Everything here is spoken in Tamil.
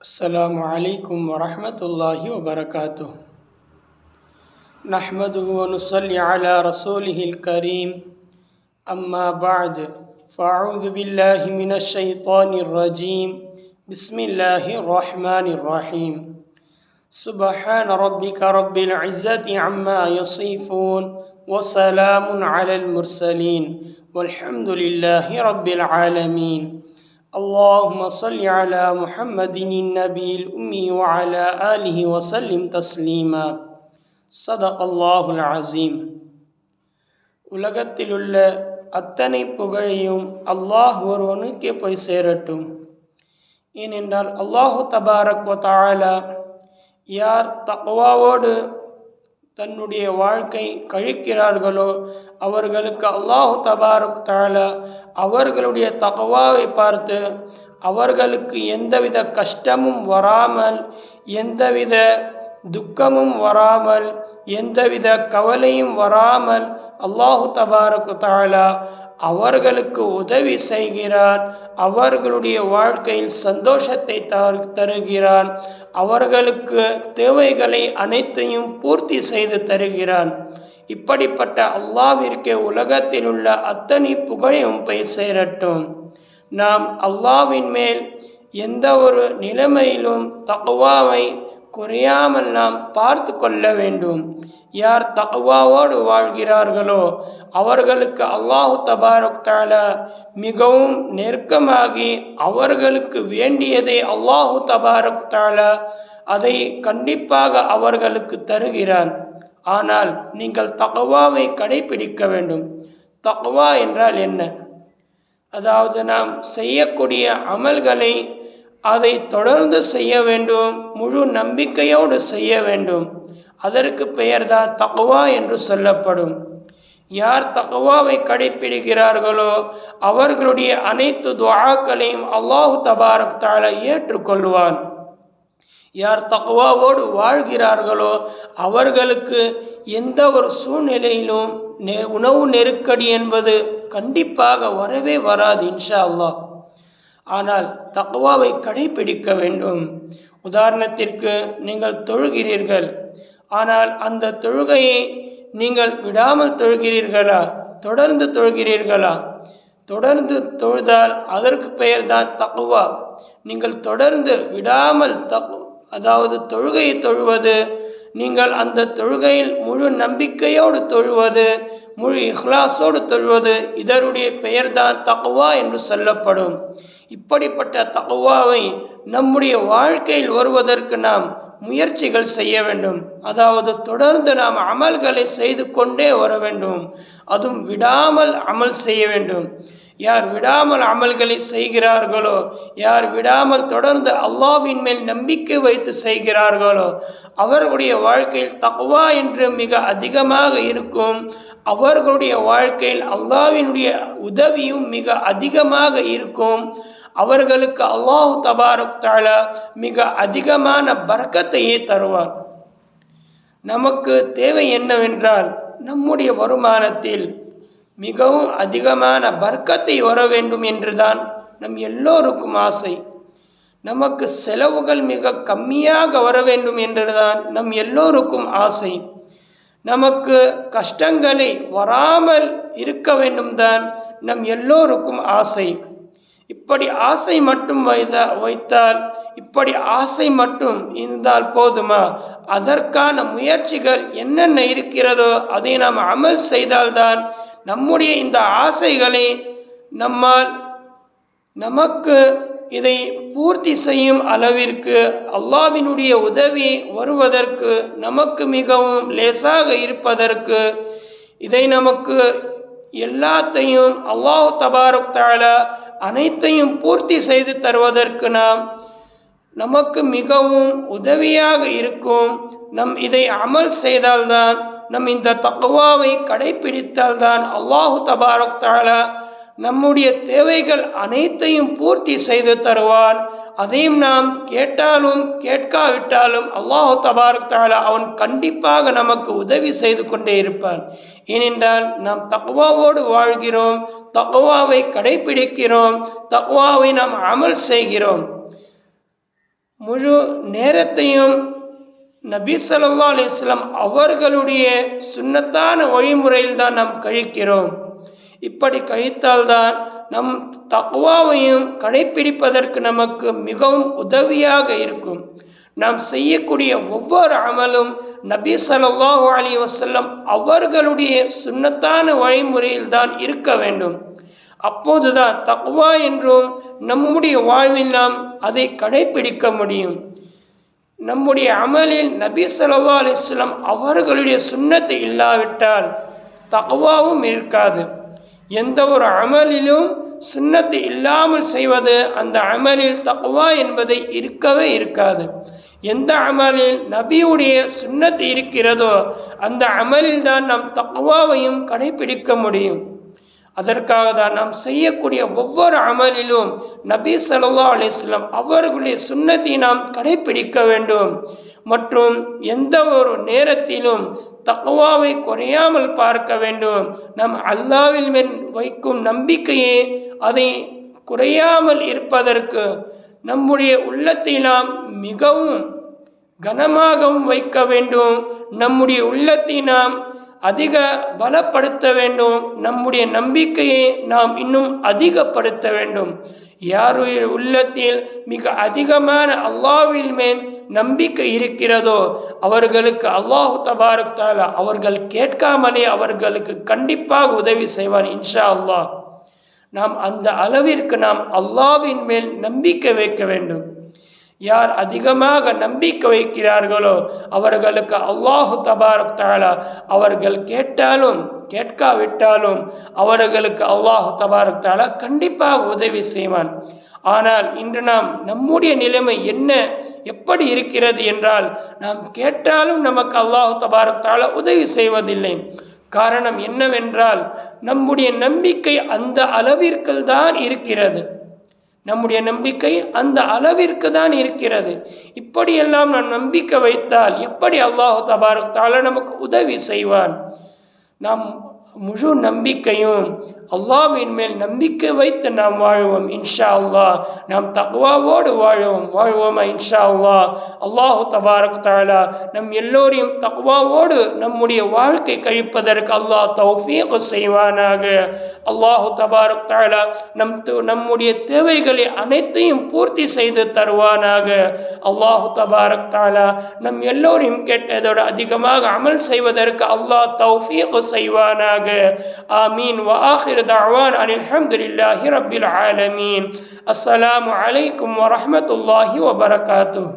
السلام عليكم ورحمة الله وبركاته. نحمده ونصلي على رسوله الكريم. أما بعد فأعوذ بالله من الشيطان الرجيم. بسم الله الرحمن الرحيم. سبحان ربك رب العزة عما يصفون وسلام على المرسلين. والحمد لله رب العالمين. اللهم صل على محمد النبي الأمي وعلى آله وسلم تسليما صدق الله العظيم உலகத்திலுள்ள அத்தனை புகழையும் அல்லாஹ் ஒருவனுக்கே போய் சேரட்டும் ஏனென்றால் அல்லாஹு தபாரக் வ தஆலா யார் தக்வாவோடு தன்னுடைய வாழ்க்கை கழிக்கிறார்களோ அவர்களுக்கு அல்லாஹு தபாரக் தாழ அவர்களுடைய தகவாவை பார்த்து அவர்களுக்கு எந்தவித கஷ்டமும் வராமல் எந்தவித துக்கமும் வராமல் எந்தவித கவலையும் வராமல் அல்லாஹு தபாரக்கு தாலா அவர்களுக்கு உதவி செய்கிறான் அவர்களுடைய வாழ்க்கையில் சந்தோஷத்தை தருகிறான் அவர்களுக்கு தேவைகளை அனைத்தையும் பூர்த்தி செய்து தருகிறான் இப்படிப்பட்ட அல்லாவிற்கே உலகத்தில் உள்ள அத்தனை புகழையும் போய் சேரட்டும். நாம் அல்லாவின் மேல் எந்த ஒரு நிலைமையிலும் தகுவாவை குறையாமல் நாம் பார்த்து கொள்ள வேண்டும். யார் தக்வாவோடு வாழ்கிறார்களோ அவர்களுக்கு அல்லாஹு தபாரக் மிகவும் நெருக்கமாகி அவர்களுக்கு வேண்டியதை அல்லாஹு தபாரக் அதை கண்டிப்பாக அவர்களுக்கு தருகிறான். ஆனால் நீங்கள் தகவாவை கடைபிடிக்க வேண்டும். தகவா என்றால் என்ன? அதாவது நாம் செய்யக்கூடிய அமல்களை அதை தொடர்ந்து செய்ய வேண்டும் முழு நம்பிக்கையோடு செய்ய வேண்டும். அதற்கு பெயர்தான் தகுவா என்று சொல்லப்படும். யார் தகுவாவை கடைப்பிடிக்கிறார்களோ அவர்களுடைய அனைத்து துவாக்களையும் அல்லாஹு தபாரக் தஆலா ஏற்றுக்கொள்வான். யார் தகுவாவோடு வாழ்கிறார்களோ அவர்களுக்கு எந்த ஒரு சூழ்நிலையிலும் நெ உணவு நெருக்கடி என்பது கண்டிப்பாக வரவே வராது இன்ஷா அல்லாஹ். ஆனால் தக்குவாவை கடைபிடிக்க வேண்டும். உதாரணத்திற்கு நீங்கள் தொழுகிறீர்கள். ஆனால் அந்த தொழுகையை நீங்கள் விடாமல் தொழுகிறீர்களா? தொடர்ந்து தொழுகிறீர்களா? தொடர்ந்து தொழுதால் அதற்கு பெயர்தான் தக்குவா நீங்கள் தொடர்ந்து விடாமல் தக் அதாவது தொழுகையை தொழுவது நீங்கள் அந்த தொழுகையில் முழு நம்பிக்கையோடு தொழுவது முழு இஹ்லாஸோடு தொழுவது இதனுடைய பெயர்தான் தகுவா என்று சொல்லப்படும். இப்படிப்பட்ட தகுவாவை நம்முடைய வாழ்க்கையில் வருவதற்கு நாம் முயற்சிகள் செய்ய வேண்டும். அதாவது தொடர்ந்து நாம் அமல்களை செய்து கொண்டே வர வேண்டும். அதுவும் விடாமல் அமல் செய்ய வேண்டும். யார் விடாமல் அமல்களை செய்கிறார்களோ யார் விடாமல் தொடர்ந்து அல்லாவின் மேல் நம்பிக்கை வைத்து செய்கிறார்களோ அவர்களுடைய வாழ்க்கையில் தக்வா என்று மிக அதிகமாக இருக்கும். அவர்களுடைய வாழ்க்கையில் அல்லாவினுடைய உதவியும் மிக அதிகமாக இருக்கும். அவர்களுக்கு அல்லாஹு தபாரக் மிக அதிகமான பறக்கத்தையே தருவார். நமக்கு தேவை என்னவென்றால் நம்முடைய வருமானத்தில் மிகவும் அதிகமான பர்க்கத்தை வர வேண்டும் என்றுதான் நம் எல்லோருக்கும் ஆசை. நமக்கு செலவுகள் மிக கம்மியாக வர வேண்டும் என்றுதான் நம் எல்லோருக்கும் ஆசை. நமக்கு கஷ்டங்களை வராமல் இருக்க வேண்டும் தான் நம் எல்லோருக்கும் ஆசை. இப்படி ஆசை மட்டும் வைத்த வைத்தால் இப்படி ஆசை மட்டும் இருந்தால் போதுமா? அதற்கான முயற்சிகள் என்னென்ன இருக்கிறதோ அதை நாம் அமல் செய்தால்தான் நம்முடைய இந்த ஆசைகளை நம்மால் நமக்கு இதை பூர்த்தி செய்யும் அளவிற்கு அல்லாவினுடைய உதவி வருவதற்கு நமக்கு மிகவும் லேசாக இருப்பதற்கு இதை நமக்கு எல்லாத்தையும் அல்லாஹு தபாரக் அனைத்தையும் பூர்த்தி செய்து தருவதற்கு நாம் நமக்கு மிகவும் உதவியாக இருக்கும். நம் இதை அமல் செய்தால்தான் நம் இந்த தக்குவாவை கடைபிடித்தால்தான் அல்லாஹு தபாரக் தஆலா நம்முடைய தேவைகள் அனைத்தையும் பூர்த்தி செய்து தருவான். அதையும் நாம் கேட்டாலும் கேட்காவிட்டாலும் அல்லாஹு தபாரக் அவன் கண்டிப்பாக நமக்கு உதவி செய்து கொண்டே இருப்பான். ஏனென்றால் நாம் தக்வாவோடு வாழ்கிறோம் தக்வாவை கடைபிடிக்கிறோம் தக்வாவை நாம் அமல் செய்கிறோம். முழு நேரத்தையும் நபி ஸல்லல்லாஹு அலைஹி அவர்களுடைய சுன்னத்தான வழிமுறையில் தான் நாம் கழிக்கிறோம். இப்படி கழித்தால்தான் நம் தக்குவாவையும் கடைப்பிடிப்பதற்கு நமக்கு மிகவும் உதவியாக இருக்கும். நாம் செய்யக்கூடிய ஒவ்வொரு அமலும் நபி ஸல்லல்லாஹு அலி வசல்லம் அவர்களுடைய சுண்ணத்தான வழிமுறையில் தான் இருக்க வேண்டும். அப்போதுதான் தக்குவா என்றும் நம்முடைய வாழ்வில் நாம் அதை கடைப்பிடிக்க முடியும். நம்முடைய அமலில் நபி ஸல்லல்லாஹு அலிஸ்லாம் அவர்களுடைய சுண்ணத்தை இல்லாவிட்டால் தகவாவும் இருக்காது. எந்த ஒரு அமலிலும் சுண்ணத்து இல்லாமல் செய்வது அந்த அமலில் தக்குவா என்பதை இருக்கவே இருக்காது. எந்த அமலில் நபியுடைய சுண்ணத்து இருக்கிறதோ அந்த அமலில் தான் நாம் தக்குவாவையும் கடைபிடிக்க முடியும். அதற்காக தான் நாம் செய்யக்கூடிய ஒவ்வொரு அமலிலும் நபி சல்லா அலிஸ்லாம் அவர்களுடைய சுன்னத்தை நாம் கடைபிடிக்க வேண்டும். மற்றும் எந்த ஒரு நேரத்திலும் தக்குவாவை குறையாமல் பார்க்க வேண்டும். நம் அல்லாவில் வைக்கும் நம்பிக்கையே அதை குறையாமல் இருப்பதற்கு நம்முடைய உள்ளத்தை நாம் மிகவும் கனமாகவும் வைக்க வேண்டும். நம்முடைய உள்ளத்தை நாம் அதிக பலப்படுத்த வேண்டும். நம்முடைய நம்பிக்கையை நாம் இன்னும் அதிகப்படுத்த வேண்டும். யாருடைய உள்ளத்தில் மிக அதிகமான அல்லாவில் மேல் நம்பிக்கை இருக்கிறதோ அவர்களுக்கு அல்லாஹு தபாரக் தாலா அவர்கள் கேட்காமலே அவர்களுக்கு கண்டிப்பாக உதவி செய்வான் இன்ஷா அல்லாஹ். நாம் அந்த அளவிற்கு நாம் அல்லாவின் மேல் நம்பிக்கை வைக்க வேண்டும். யார் அதிகமாக நம்பிக்கை வைக்கிறார்களோ அவர்களுக்கு அல்லாஹு தபாரக் தாலா அவர்கள் கேட்டாலும் கேட்காவிட்டாலும் அவர்களுக்கு அல்லாஹு தபாரக் தாலா கண்டிப்பாக உதவி செய்வான். ஆனால் இன்று நாம் நம்முடைய நிலைமை என்ன? எப்படி இருக்கிறது என்றால் நாம் கேட்டாலும் நமக்கு அல்லாஹு தபாரத்தால் உதவி செய்வதில்லை. காரணம் என்னவென்றால் நம்முடைய நம்பிக்கை அந்த அளவிற்கு தான் இருக்கிறது. நம்முடைய நம்பிக்கை அந்த அளவிற்கு தான் இருக்கிறது. இப்படியெல்லாம் நாம் நம்பிக்கை வைத்தால் எப்படி அல்லாஹு தபாரத்தால நமக்கு உதவி செய்வான்? நாம் முழு நம்பிக்கையும் அல்லாவின் மேல் நம்பிக்கை வைத்து நாம் வாழ்வோம் இன்ஷா அல்லாஹ் நாம் தக்வாவோடு வாழ்வோம் வாழ்வோமா இன்ஷா அல்லா அல்லாஹு தபாரக் தாலா நம் எல்லோரையும் தக்வாவோடு நம்முடைய வாழ்க்கை கழிப்பதற்கு அல்லாஹ் தௌஃபீக் செய்வானாக. அல்லாஹு தபாரக் தாலா நம் நம்முடைய தேவைகளை அனைத்தையும் பூர்த்தி செய்து தருவானாக. அல்லாஹு தபாரக் தாலா நம் எல்லோரையும் கேட்டதோடு அதிகமாக அமல் செய்வதற்கு அல்லாஹ் தௌஃபீக் செய்வானாக. گئے آمین و دعوان أن الحمدللہ رب العالمین السلام علیکم ورحمۃ اللہ وبرکاتہ